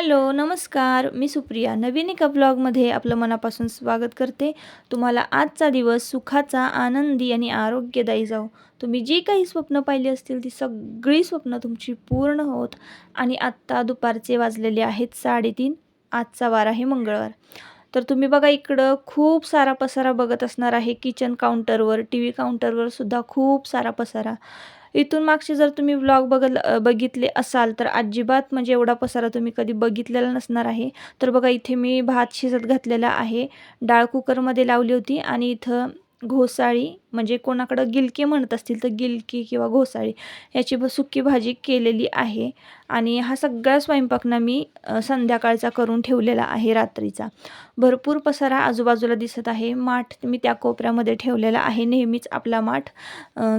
Hello नमस्कार. मी सुप्रिया. नवीन एका ब्लॉगमध्ये आपलं मनापासून स्वागत करते. तुम्हाला आजचा दिवस सुखाचा आनंदी आणि आरोग्यदायी जाओ तुम्ही जी काही स्वप्न पाहिली असतील ती सगळी स्वप्न तुमची पूर्ण होत आणि आत्ता दुपारचे वाजलेले आहेत साडेतीन. आजचा वार आहे मंगळवार. तर तुम्ही बघा इकडं खूप सारा पसारा बघत असणार आहे. किचन काउंटरवर टी व्ही काउंटरवर सुद्धा खूप सारा पसारा. इथून मागचे जर तुम्ही व्लॉग बघल बघितले असाल तर अजिबात म्हणजे एवढा पसारा तुम्ही कधी बघितलेला नसणार आहे. तर बघा इथे मी भात शिजत घातलेला आहे. डाळ कुकरमध्ये लावली होती आणि इथं घोसाळी म्हणजे कोणाकडं गिलके म्हणत असतील तर गिलकी किंवा घोसाळी याची ब सुकी भाजी केलेली आहे. आणि हा सगळा स्वयंपाक ना मी संध्याकाळचा करून ठेवलेला आहे रात्रीचा. भरपूर पसारा आजूबाजूला दिसत आहे. माठ मी त्या कोपऱ्यामध्ये ठेवलेला आहे. नेहमीच आपला माठ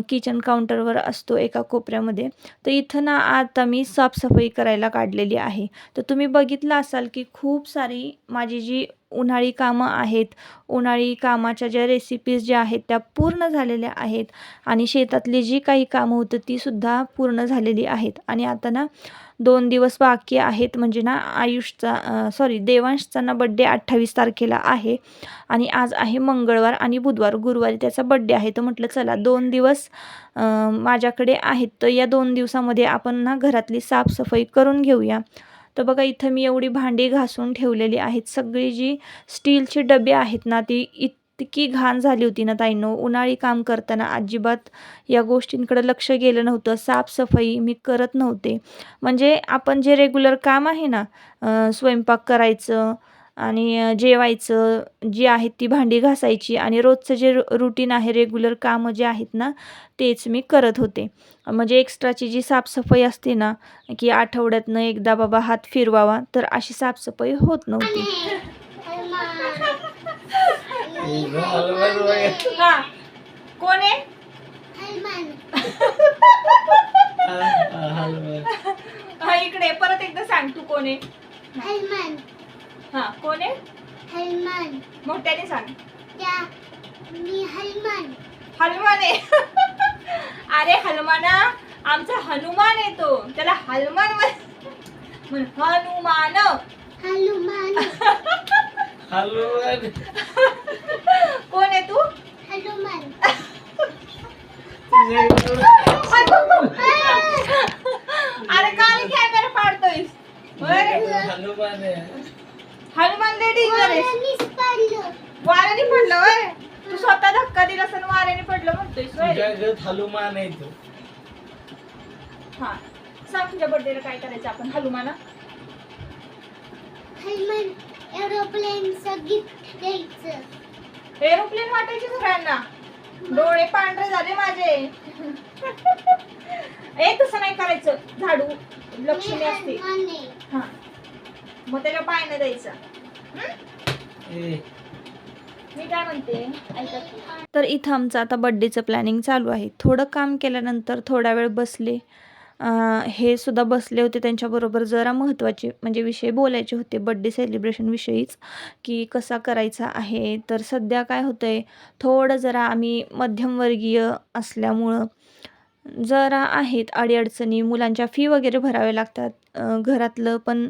किचन काउंटरवर असतो एका कोपऱ्यामध्ये. तर इथं ना आता मी साफसफाई करायला काढलेली आहे. तर तुम्ही बघितलं असाल की खूप सारी माझी जी उन्हाळी कामं आहेत उन्हाळी कामाच्या ज्या रेसिपीज ज्या आहेत त्या पूर्ण पूर्ण झालेल्या आहेत. आणि शेतातली जी काही कामं होतं तीसुद्धा पूर्ण झालेली आहेत. आणि आता ना दोन दिवस बाकी आहेत. म्हणजे ना आयुषचा सॉरी देवांशचा ना बड्डे अठ्ठावीस तारखेला आहे. आणि आज आहे मंगळवार आणि बुधवार. गुरुवारी त्याचा बड्डे आहे. तर म्हटलं चला दोन दिवस माझ्याकडे आहेत. तर या दोन दिवसामध्ये आपण ना घरातली साफसफाई करून घेऊया. तर बघा इथं मी एवढी भांडी घासून ठेवलेली आहेत. सगळी जी स्टीलची डबे आहेत ना ती इतकी घाण झाली होती ना ताईंनो. उन्हाळी काम करताना अजिबात या गोष्टींकडे लक्ष गेलं नव्हतं. साफसफाई मी करत नव्हते. म्हणजे आपण जे रेग्युलर काम आहे ना स्वयंपाक करायचं आणि जेवायचं जी आहेत ती भांडी घासायची आणि रोजचं जे रुटीन आहे रेग्युलर कामं जे आहेत ना तेच मी करत होते. म्हणजे एक्स्ट्राची जी साफसफाई असते ना की आठवड्यातनं एकदा बाबा हात फिरवावा तर अशी साफसफाई होत नव्हती. हा कोण आहे? हा इकडे. परत एकदा सांग तू कोण आहे? हलमान हा कोण आहे? हलमान मोठ्याने सांग. त्या मी हलमान हनुमान आहे. अरे हनुमाना आमचा हनुमान आहे तो. त्याला हनुमान म्हण म्हण, हनुमान. हनुमान कोण आहे तू? हनुमान अरे काल कॅमेरा पाडतोय हनुमान आहे हनुमान पाडलं. वाऱ्याने पडलं होय. तू स्वतः धक्का दिला असं वाऱ्याने पडलं म्हणतोय तुझ्या घरात हनुमान आहे तो. हा. सांग तुझ्या बर्थडेला काय करायचं आपण हनुमाना? हलमान एरोप्लेनचं गिफ्ट द्यायचं एरोप्लेन वाटायचे सगळ्यांना. डोळे पांढरे झाले माझे. ए तसं नाही करायचं. झाडू लक्ष्मी असते. हा. मग त्याला पाय नाही द्यायचा. हं? ए, मी काय म्हणते? ऐका तर इथं आमचं आता बड्डेचं प्लॅनिंग चालू आहे. थोडं काम केल्यानंतर थोडा वेळ बसले. हे सुद्धा बसले होते त्यांच्याबरोबर जरा महत्त्वाचे म्हणजे विषय बोलायचे होते बड्डे सेलिब्रेशनविषयीच की कसा करायचा आहे. तर सध्या काय होतं आहे थोडं जरा आम्ही मध्यमवर्गीय असल्यामुळं जरा आहेत अडीअडचणी. मुलांच्या फी वगैरे भराव्या लागतात. घरातलं पण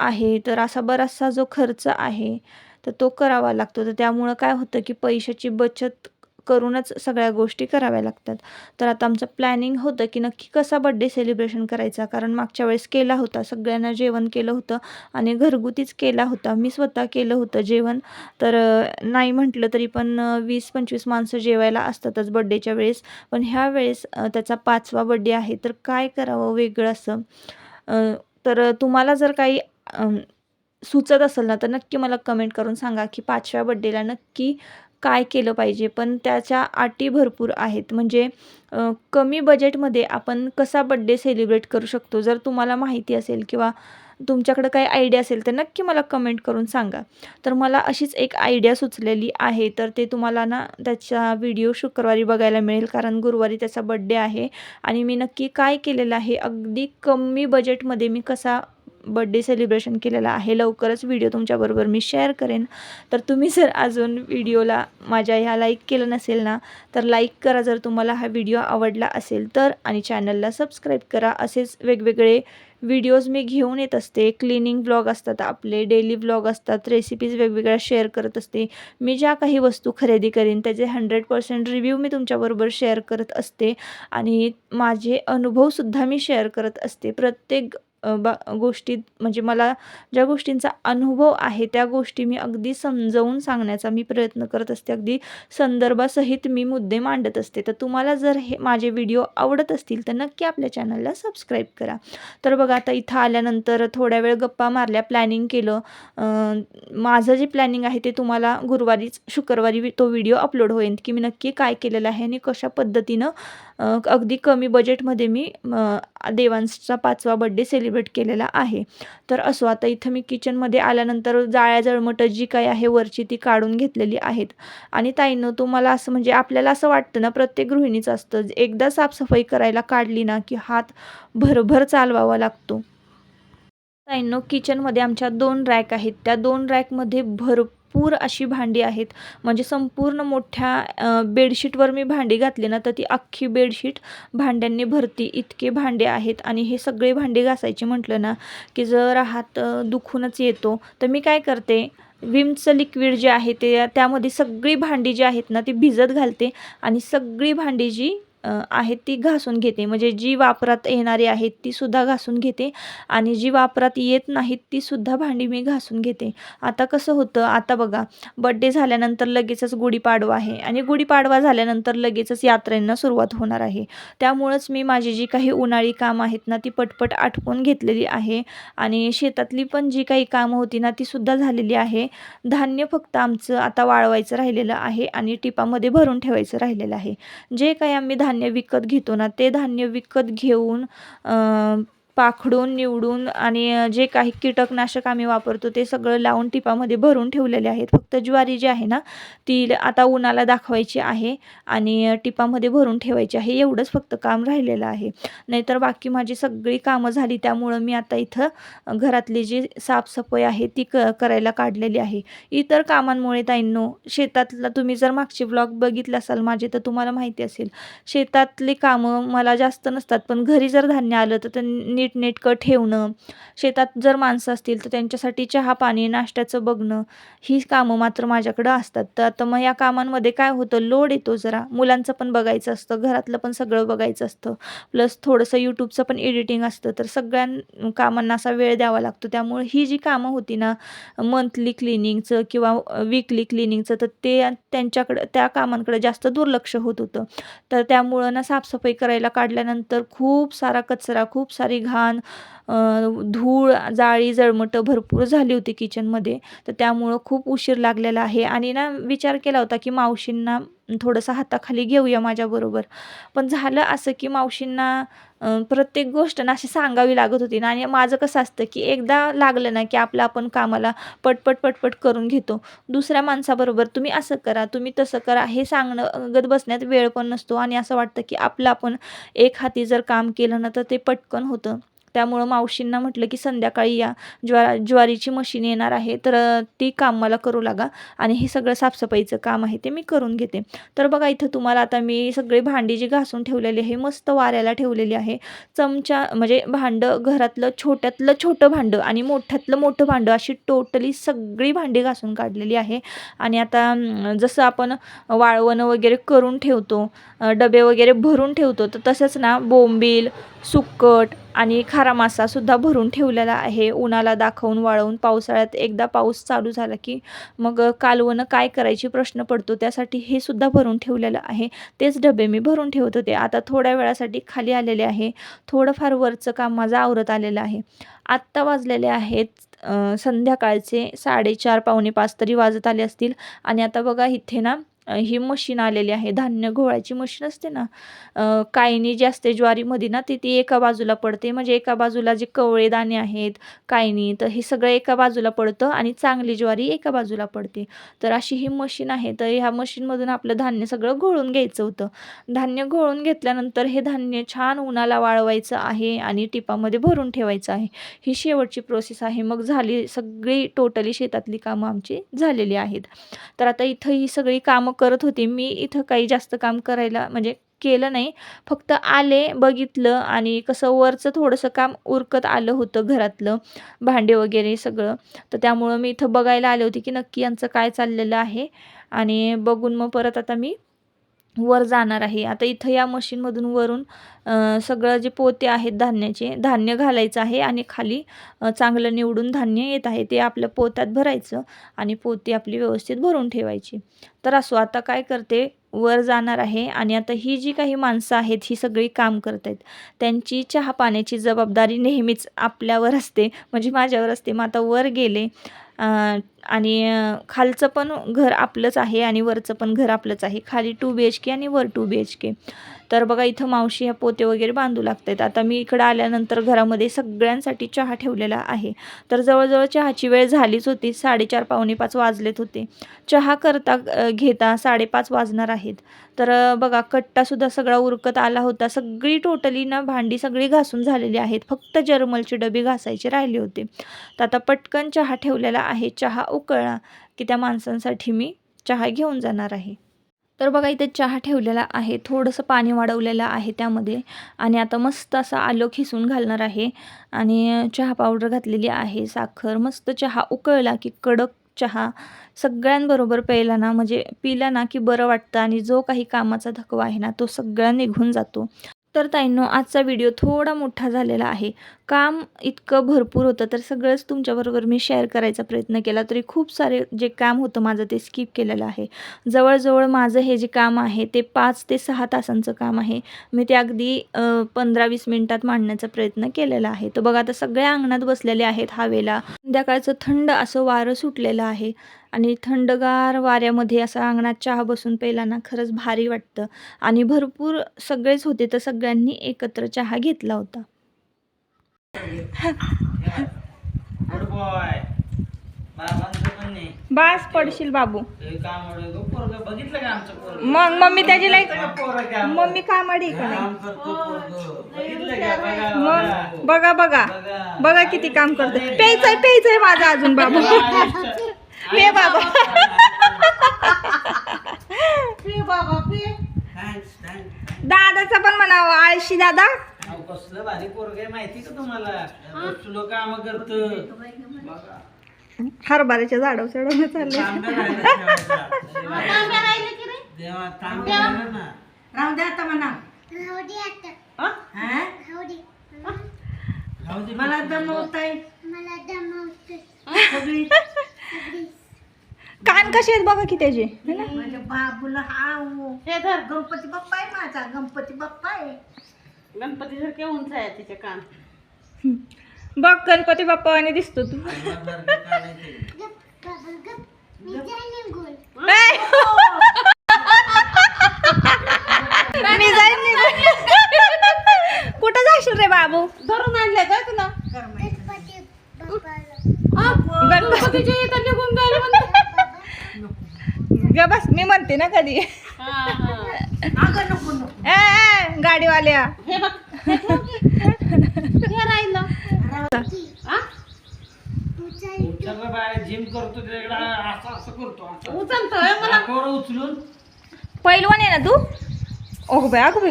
आहे. तर असा बराचसा जो खर्च आहे तर तो करावा लागतो. तर त्यामुळं काय होतं की पैशाची बचत करूनच सगळ्या गोष्टी कराव्या लागतात. तर आता आमचं प्लॅनिंग होतं की नक्की कसा बड्डे सेलिब्रेशन करायचा? कारण मागच्या वेळेस केला होता. सगळ्यांना जेवण केलं होतं आणि घरगुतीच केला होता. मी स्वतः केलं होतं जेवण. तर नाही म्हटलं तरी पण वीस पंचवीस माणसं जेवायला असतातच बड्डेच्या वेळेस. पण ह्या वेळेस त्याचा पाचवा बड्डे आहे. तर काय करावं वेगळं असं? तर तुम्हाला जर काही सुचत असेल ना तर नक्की मला कमेंट करून सांगा की पाचव्या बड्डेला नक्की काय केलं पाहिजे? पण त्याच्या अटी भरपूर आहेत. म्हणजे कमी बजेटमध्ये आपण कसा बड्डे सेलिब्रेट करू शकतो? जर तुम्हाला माहिती असेल किंवा तुमच्याकडं काही आयडिया असेल तर नक्की मला कमेंट करून सांगा. तर मला अशीच एक आयडिया सुचलेली आहे. तर ते तुम्हाला ना त्याचा व्हिडिओ शुक्रवारी बघायला मिळेल. कारण गुरुवारी त्याचा बड्डे आहे. आणि मी नक्की काय केलेलं आहे? अगदी कमी बजेटमध्ये मी कसा बड्डे सेलिब्रेशन केलेला आहे. लवकरच व्हिडिओ तुमच्याबरोबर मी शेअर करेन. तर तुम्ही जर अजून व्हिडिओला माझ्या ह्या लाईक केलं नसेल ना तर लाईक करा जर तुम्हाला हा व्हिडिओ आवडला असेल तर. आणि चॅनलला सबस्क्राईब करा. असेच वेगवेगळे व्हिडिओज मी घेऊन येत असते. क्लिनिंग ब्लॉग असतात आपले डेली ब्लॉग असतात रेसिपीज वेगवेगळ्या शेअर करत असते. मी ज्या काही वस्तू खरेदी करीन त्याचे हंड्रेड पर्सेंट रिव्ह्यू मी तुमच्याबरोबर शेअर करत असते. आणि माझे अनुभवसुद्धा मी शेअर करत असते. प्रत्येक बा गोष्टीत म्हणजे मला ज्या गोष्टींचा अनुभव आहे त्या गोष्टी मी अगदी समजावून सांगण्याचा मी प्रयत्न करत असते. अगदी संदर्भासहित मी मुद्दे मांडत असते. तर तुम्हाला जर हे माझे व्हिडिओ आवडत असतील तर नक्की आपल्या चॅनलला सबस्क्राईब करा. तर बघा आता इथं आल्यानंतर थोड्या वेळ गप्पा मारल्या प्लॅनिंग केलं. माझं जे प्लॅनिंग आहे ते तुम्हाला गुरुवारीच शुक्रवारी वि- तो व्हिडिओ अपलोड होईल की मी नक्की काय केलेलं आहे आणि कशा पद्धतीनं अगदी कमी बजेटमध्ये मी देवांचा पाचवा बड्डे सेलिब्रेट केलेला आहे. तर असो आता इथं मी किचनमध्ये आल्यानंतर जाळ्या जळमटं जी काही आहे वरची ती काढून घेतलेली आहेत. आणि ताईनं तुम्हाला असं म्हणजे आपल्याला असं वाटतं ना प्रत्येक गृहिणीचं असतं एकदा साफसफाई करायला काढली ना की हात भरभर चालवावा लागतो. ताईंनो किचनमध्ये आमच्या दोन रॅक आहेत. त्या दोन रॅकमध्ये भरपूर अशी भांडी आहेत. म्हणजे संपूर्ण मोठ्या बेडशीटवर मी भांडी घातली ना तर ती अख्खी बेडशीट भांड्यांनी भरती. इतके भांडे आहेत आणि हे सगळे भांडी घासायचे म्हटलं ना की जर हात दुखूनच येतो. तर मी काय करते विमचं लिक्विड जे आहे ते त्यामध्ये सगळी भांडी जी आहेत ना ती भिजत घालते आणि सगळी भांडी जी आहेत ती घासून घेते. म्हणजे जी वापरात येणारी आहेत ती सुद्धा घासून घेते आणि जी वापरात येत नाहीत ती सुद्धा भांडी मी घासून घेते. आता कसं होतं आता बघा बड्डे झाल्यानंतर लगेचच गुढीपाडवा आहे आणि गुढीपाडवा झाल्यानंतर लगेचच यात्रेंना सुरुवात होणार आहे. त्यामुळंच मी माझी जी काही उन्हाळी कामं आहेत ना ती पटपट आटपून घेतलेली आहे आणि शेतातली पण जी काही कामं होती ना ती सुद्धा झालेली आहे. धान्य फक्त आमचं आता वाळवायचं राहिलेलं आहे आणि टिपामध्ये भरून ठेवायचं राहिलेलं आहे. जे काही आम्ही धान्य विकत घेतो ना ते धान्य विकत घेऊन पाखडून निवडून आणि जे काही कीटकनाशक आम्ही वापरतो ते सगळं लावून टिपामध्ये भरून ठेवलेले आहेत. फक्त ज्वारी जी आहे ना ती आता उन्हाला दाखवायची आहे आणि टिपामध्ये भरून ठेवायची आहे. एवढंच फक्त काम राहिलेलं आहे. नाहीतर बाकी माझी सगळी कामं झाली त्यामुळं मी आता इथं घरातली जी साफसफाई आहे ती क करायला काढलेली आहे. इतर कामांमुळे ताईंनो शेतातला तुम्ही जर मागचे ब्लॉग बघितले असाल माझे तर तुम्हाला माहिती असेल. शेतातली कामं मला जास्त नसतात पण घरी जर धान्य आलं तर नीट नीटनेटकं ठेवणं. शेतात जर माणसं असतील तर त्यांच्यासाठी चहा पाणी नाश्त्याचं बघणं ही कामं मात्र माझ्याकडं असतात. तर आता मग या कामांमध्ये काय होतं? लोड येतो जरा. मुलांचं पण बघायचं असतं. घरातलं पण सगळं बघायचं असतं. प्लस थोडंसं यूट्यूबचं पण एडिटिंग असतं. तर सगळ्या कामांना असा वेळ द्यावा लागतो. त्यामुळे ही जी कामं होती ना मंथली क्लिनिंगचं किंवा वीकली क्लिनिंगचं तर ते त्यांच्याकडं त्या कामांकडे जास्त दुर्लक्ष होत होतं. तर त्यामुळं ना साफसफाई करायला काढल्यानंतर खूप सारा कचरा खूप सारी घाण han धूळ जाळी जळमटं भरपूर झाली होती किचनमध्ये. तर त्यामुळं खूप उशीर लागलेला आहे. आणि ना विचार केला होता की मावशींना थोडंसं हाताखाली घेऊया माझ्याबरोबर. पण झालं असं की मावशींना प्रत्येक गोष्ट ना अशी सांगावी लागत होती ना. आणि माझं कसं असतं की एकदा लागलं ना की आपलं आपण कामाला पटपट पटपट करून घेतो. दुसऱ्या माणसाबरोबर तुम्ही असं करा तुम्ही तसं करा हे सांगणं गत बसण्यात वेळ पण नसतो. आणि असं वाटतं की आपलं आपण एक हाती जर काम केलं ना तर ते पटकन होतं. त्यामुळं मावशींना म्हटलं की संध्याकाळी या. ज्वा ज्वारीची मशीन येणार आहे तर ती काम मला करू लागा आणि हे सगळं साफसफाईचं काम आहे ते मी करून घेते. तर बघा इथं तुम्हाला आता मी सगळी भांडी जी घासून ठेवलेली आहे मस्त वाऱ्याला ठेवलेली आहे. चमचा म्हणजे भांडं घरातलं छोट्यातलं छोटं भांडं आणि मोठ्यातलं मोठं भांडं अशी टोटली सगळी भांडी घासून काढलेली आहे. आणि आता जसं आपण वाळवणं वगैरे करून ठेवतो डबे वगैरे भरून ठेवतो तर तसंच ना बोंबील सुकट आणि खारा मासासुद्धा भरून ठेवलेला आहे. उन्हाला दाखवून वाळवून पावसाळ्यात एकदा पाऊस चालू झाला की मग कालवणं काय करायची प्रश्न पडतो त्यासाठी हे सुद्धा भरून ठेवलेलं आहे. तेच डबे मी भरून ठेवत होते. आता थोड्या वेळासाठी खाली आलेले आहे. थोडंफार वरचं काम माझं आवरत आलेलं आहे. आत्ता वाजलेले आहेत संध्याकाळचे साडेचार पावणे पाच तरी वाजत आले असतील. आणि आता बघा इथे ना ही मशीन आलेली आहे. धान्य घोळायची मशीन असते ना कायनी जी असते ज्वारीमध्ये ना ती ती एका बाजूला पडते. म्हणजे एका बाजूला जे कवळे दाणे आहेत कायनी तर हे सगळं एका बाजूला पडतं आणि चांगली ज्वारी एका बाजूला पडते. तर अशी ही मशीन आहे. तर ह्या मशीनमधून आपलं धान्य सगळं घोळून घ्यायचं होतं. धान्य घोळून घेतल्यानंतर हे धान्य छान उन्हाला वाळवायचं आहे आणि टिपामध्ये भरून ठेवायचं आहे. ही शेवटची प्रोसेस आहे. मग झाली सगळी टोटली शेतातली कामं आमची झालेली आहेत. तर आता इथं ही सगळी कामं करत होते. मी इथं काही जास्त काम करायला म्हणजे केलं नाही. फक्त आले बघितलं आणि कसं वरचं थोडंसं काम उरकत आलं होतं घरातलं. भांडे वगैरे सगळं. तर त्यामुळं मी इथं बघायला आले होते की नक्की यांचं काय चाललेलं आहे. आणि बघून मग परत आता मी वर जाणार आहे. आता इथं या मशीनमधून वरून सगळं जे पोते आहेत धान्याचे धान्य घालायचं आहे आणि खाली चांगलं निवडून धान्य येत आहे. ते आपल्या पोत्यात भरायचं आणि पोती आपली व्यवस्थित भरून ठेवायची. तर असो आता काय करते वर जाणार आहे आणि आता ही जी काही माणसं आहेत ही सगळी काम करत आहेत त्यांची चहा पाण्याची जबाबदारी नेहमीच आपल्यावर असते म्हणजे माझ्यावर असते. मग आता वर गेले आणि खालचं पण घर आपलंच आहे आणि वरचं पण घर आपलंच आहे. खाली टू बी एच के आणि वर टू बी एच के तर बघा इथं मावशी ह्या पोते वगैरे बांधू लागत आहेत आता मी इकडं आल्यानंतर घरामध्ये सगळ्यांसाठी चहा ठेवलेला आहे. तर जवळजवळ चहाची वेळ झालीच होती. साडेचार पावणे पाच वाजलेत होते. चहा करता घेता साडेपाच वाजणार आहेत. तर बघा कट्टासुद्धा सगळा उरकत आला होता. सगळी टोटली ना भांडी सगळी घासून झालेली आहेत. फक्त जर्मलचे डबे घासायचे राहिले होते. तर आता पटकन चहा ठेवलेला आहे. चहा उकळला की त्या माणसांसाठी मी चहा घेऊन जाणार आहे. तर बघा इथे चहा ठेवलेला आहे. थोडंसं पाणी वाढवलेलं आहे त्यामध्ये. आणि आता मस्त असं आलं खिसून घालणार आहे. आणि चहा पावडर घातलेली आहे. साखर मस्त चहा उकळला की कडक चहा सगळ्यांबरोबर प्यायला ना म्हणजे पिला ना की बरं वाटतं. आणि जो काही कामाचा थकवा आहे ना तो सगळा निघून जातो. तर ताईंनो आजचा व्हिडिओ थोडा मोठा झालेला आहे. काम इतकं भरपूर होतं तर सगळंच तुमच्याबरोबर मी शेअर करायचा प्रयत्न केला. तरी खूप सारे जे काम होतं माझं ते स्किप केलेलं आहे. जवळजवळ माझं हे जे काम आहे ते पाच ते सहा तासांचं काम आहे. मी ते अगदी पंधरा वीस मिनटात मांडण्याचा प्रयत्न केलेला आहे. तर बघा आता सगळ्या अंगणात बसलेले आहेत हवेला. संध्याकाळचं थंड असं वारं सुटलेलं आहे. आणि थंडगार वाऱ्यामध्ये असं अंगणात चहा बसून प्यायला ना खरंच भारी वाटतं. आणि भरपूर सगळेच होते तर सगळ्यांनी एकत्र चहा घेतला होता गुड बॉय बाबांचं पण नाही बास पडशील बाबू बघितलं का आमचं मग मम्मी त्याची लाईक? मम्मी कामाडी का नाही मग बघा. बघा बघा किती काम करते प्यायचंय प्यायचंय माझा अजून बाबू पे बाबा. दादाचा पण म्हणावं आळशी दादा कसलं भारी पोरग आहे माहिती का तुम्हाला? तुला काम करत. हरभऱ्याच्या झाडावर चाललंय. देवा ना. राहू आता राहू दे. मला कान कसे आहेत बघा की त्याचे? है ना? माझ्या बाबूला हा हे धर. गणपती बाप्पा आहे माझा गणपती बाप्पा आहे. गणपती सारखे उंच आहे तिचे कान. बघ गणपती बाप्पाने दिसतो तू! मी जाईन. कुठं जाशील रे बाबू? धरून आणले काय तुला? गणपतीच्या इथं निघून जाईल ग बस मी म्हणते ना कधी. अगं नको नको. ए, ए गाडीवाल्या हे बघ हे ठेव की. हे राहिलं हा? सगळं बाहेर जिम करतो तिकडे असं असं करतो असं उचलतोय मला नाकावर उचलून पहिलवान आहे ना तू ओग बाय अगं बाई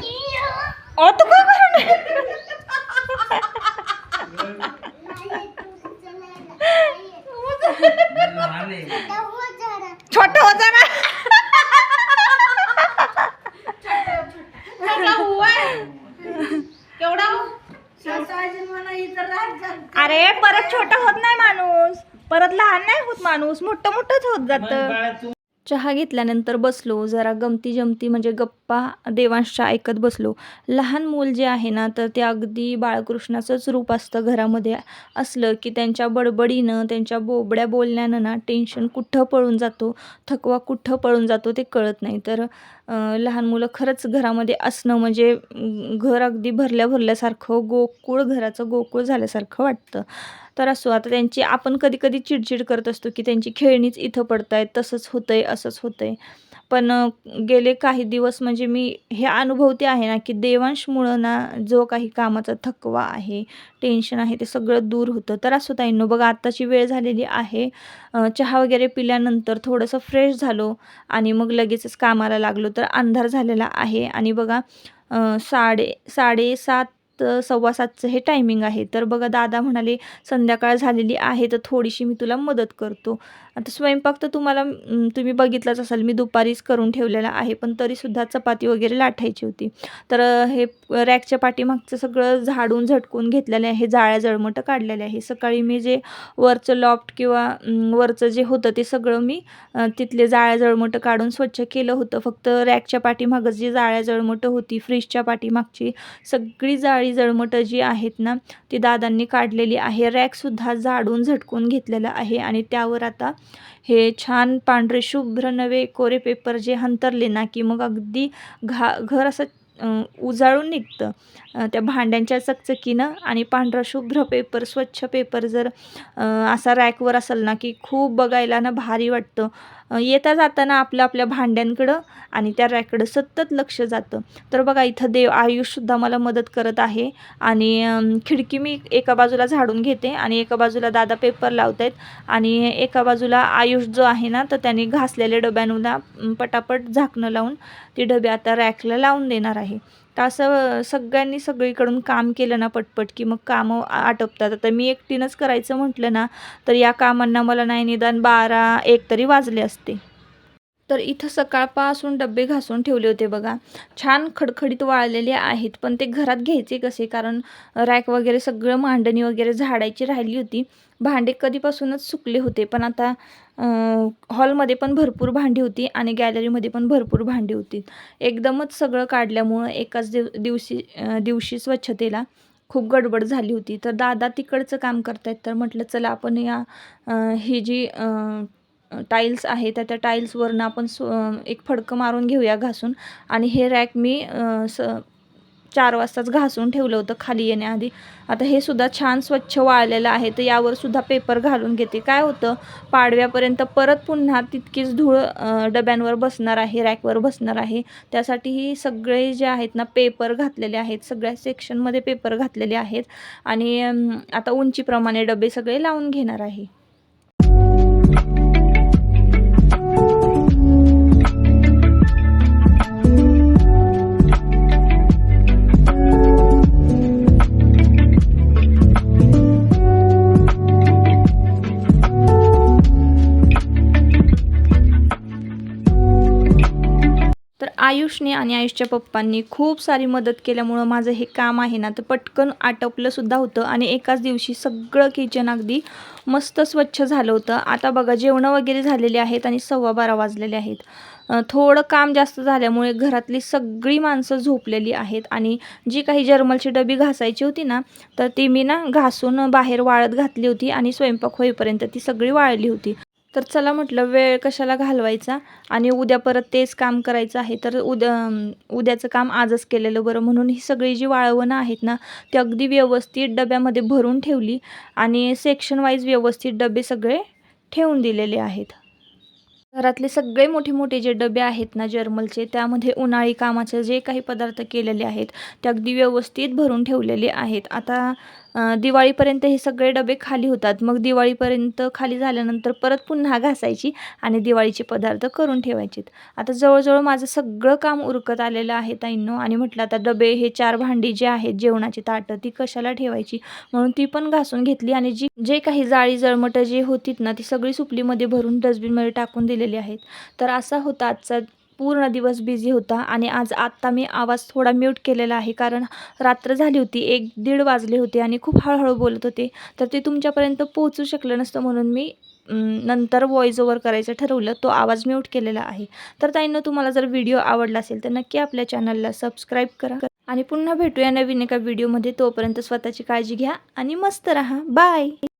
ओ तू काय करून लहान आहे. छोट होता ना केवढा हू आहे केवढा हू शासनाने मला इथं राहत जा. अरे परत छोटा होत नाही माणूस परत लहान नाही होत माणूस मोठं मोठंच होत जात. चहा घेतल्यानंतर बसलो जरा गमती जमती म्हणजे गप्पा देवांशच्या ऐकत बसलो. लहान मूल जे आहे ना तर ते अगदी बाळकृष्णाचंच रूप असतं घरामध्ये. असलं की त्यांच्या बडबडीनं त्यांच्या बोबड्या बोलण्यानं ना टेन्शन कुठं पळून जातो थकवा कुठं पळून जातो ते कळत नाही. तर लहान मुलं खरंच घरामध्ये असणं म्हणजे घर अगदी भरल्या भरल्यासारखं गोकुळ घराचं गोकुळ झाल्यासारखं वाटतं. तर असो आता त्यांची आपण कधी कधी चिडचिड करत असतो की त्यांची खेळणीच इथं पडत आहेत तसंच होतंय असंच होतंय. पण गेले काही दिवस म्हणजे मी हे अनुभवते आहे ना की देवांशमुळं ना जो काही कामाचा थकवा आहे टेन्शन आहे ते सगळं दूर होतं. तर असं ताईंनो बघा आत्ताची वेळ झालेली आहे. चहा वगैरे पिल्यानंतर थोडंसं फ्रेश झालो आणि मग लगेचच कामाला लागलो तर अंधार झालेला आहे. आणि बघा साडे साडेसात सव्वा सातचं हे टायमिंग आहे. तर बघा दादा म्हणाले संध्याकाळ झालेली आहे तर थोडीशी मी तुला मदत करतो. आता स्वयंपाक तर तुम्हाला तुम्ही बघितलाच असाल मी दुपारीच करून ठेवलेला आहे पण तरीसुद्धा चपाती वगैरे लाटायची होती. तर हे रॅकच्या पाठीमागचं सगळं झाडून झटकून घेतलेलं आहे जाळ्या जळमटं काढलेले आहे. सकाळी मी जे वरचं लॉफ्ट किंवा वरचं जे होतं ते सगळं मी तिथले जाळ्या जळमटं काढून स्वच्छ केलं होतं. फक्त रॅकच्या पाठीमागं जी जाळ्या जळमटं होती फ्रीजच्या पाठीमागची सगळी जाळी जळमटं जी आहेत ना ती दादांनी काढलेली आहे. रॅकसुद्धा झाडून झटकून घेतलेलं आहे आणि त्यावर आता हे छान पांढरे शुभ्र नवे कोरे पेपर जे हंतरले ना की मग अगदी घा घर असं उजाळून निघतं. त्या भांड्यांच्या चकचकीनं आणि पांढरा शुभ्र पेपर स्वच्छ पेपर जर असा रॅकवर असेल ना की खूप बघायला ना भारी वाटतं. येता जाताना आपल्या आपल्या भांड्यांकडं आणि त्या रॅककडं सतत लक्ष जातं. तर बघा इथं देव आयुषसुद्धा मला मदत करत आहे. आणि खिडकी मी एका बाजूला झाडून घेते आणि एका बाजूला दादा पेपर लावत आहेत आणि एका बाजूला आयुष जो आहे ना तर त्याने घासलेल्या डब्यांना पटापट झाकणं लावून ती डबे आता रॅकला लावून देणार आहे. तर असं सगळ्यांनी सगळीकडून काम केलं ना पटपट की मग कामं आटोपतात. आता मी एकटीनंच करायचं म्हटलं ना तर या कामांना मला नाही निदान बारा एक तरी वाजले असते. तर इथं सकाळपासून डबे घासून ठेवले होते बघा. छान खडखडीत वाळलेले आहेत पण ते घरात घ्यायचे कसे? कारण रॅक वगैरे सगळं मांडणी वगैरे झाडायची राहिली होती. भांडे कधीपासूनच सुकले होते पण आता हॉलमध्ये पण भरपूर भांडी होती आणि गॅलरीमध्ये पण भरपूर भांडी होती. एकदमच सगळं काढल्यामुळं एकाच दिव दिवशी दिवशी स्वच्छतेला खूप गडबड झाली होती. तर दादा तिकडचं काम करतायत तर म्हटलं चला आपण या ही जी टाईल्स आहे त्या त्या टाईल्सवरनं आपण स्व एक फडकं मारून घेऊया घासून. आणि हे रॅक मी स चार वाजताच घासून ठेवलं होतं खाली येण्याआधी. आता हे सुद्धा छान स्वच्छ वाळलेलं आहे तर यावर सुद्धा पेपर घालून घेते. काय होतं पाडव्यापर्यंत परत पुन्हा तितकीच धूळ डब्यांवर बसणार आहे रॅकवर बसणार आहे. त्यासाठी ही सगळे जे आहेत ना पेपर घातलेले आहेत सगळ्या सेक्शनमध्ये पेपर घातलेले आहेत. आणि आता उंचीप्रमाणे डबे सगळे लावून घेणार आहे. आयुषने आणि आयुषच्या पप्पांनी खूप सारी मदत केल्यामुळं माझं हे काम आहे ना तर पटकन आटपलंसुद्धा होतं आणि एकाच दिवशी सगळं किचन अगदी मस्त स्वच्छ झालं होतं. आता बघा जेवणं वगैरे झालेले आहेत आणि सव्वा बारा वाजलेले आहेत. थोडं काम जास्त झाल्यामुळे घरातली सगळी माणसं झोपलेली आहेत आणि जी काही जर्मलची डबी घासायची होती ना तर ती मी ना घासून बाहेर वाळत घातली होती आणि स्वयंपाक होईपर्यंत ती सगळी वाळली होती. तर चला म्हटलं वेळ कशाला घालवायचा? आणि उद्या परत तेच काम करायचं आहे तर उद्या उद्याचं काम आजच केलेलं बरं. म्हणून ही सगळी जी वाळवणं आहेत ना ती अगदी व्यवस्थित डब्यामध्ये भरून ठेवली आणि सेक्शन वाईज व्यवस्थित डबे सगळे ठेवून दिलेले आहेत. घरातले सगळे मोठे मोठे जे डबे आहेत ना जर्मलचे त्यामध्ये उन्हाळी कामाचे जे काही पदार्थ केलेले आहेत ते अगदी व्यवस्थित भरून ठेवलेले आहेत. आता दिवाळीपर्यंत हे सगळे डबे खाली होतात. मग दिवाळीपर्यंत खाली झाल्यानंतर परत पुन्हा घासायची आणि दिवाळीचे पदार्थ करून ठेवायचे आता जवळजवळ माझं सगळं काम उरकत आलेलं आहे ताईंनो आणि म्हटलं आता डबे हे चार भांडी जे आहेत जेवणाची ताटं ती कशाला ठेवायची? म्हणून ती पण घासून घेतली आणि जी जे काही जाळी जळमटं जे होतीत ना ती सगळी सुपलीमध्ये भरून डस्टबिनमध्ये टाकून दिलेली आहेत. तर असा होता आजचा पूर्ण दिवस बिझी होता आणि आज आत्ता मी आवाज थोडा म्यूट केलेला आहे. कारण रात्र झाली होती एक दीड वाजले होते आणि खूप हळूहळू बोलत होते. तर ते तुमच्यापर्यंत पोहोचू शकलं नसतं म्हणून मी नंतर व्हॉइस ओवर करायचं ठरवलं. तो आवाज म्यूट केलेला आहे. तर ताईंना तुम्हाला जर व्हिडिओ आवडला असेल तर नक्की आपल्या चॅनलला सबस्क्राईब करा. आणि पुन्हा भेटूया नवीन एका व्हिडिओमध्ये तोपर्यंत स्वतःची काळजी घ्या आणि मस्त राहा. बाय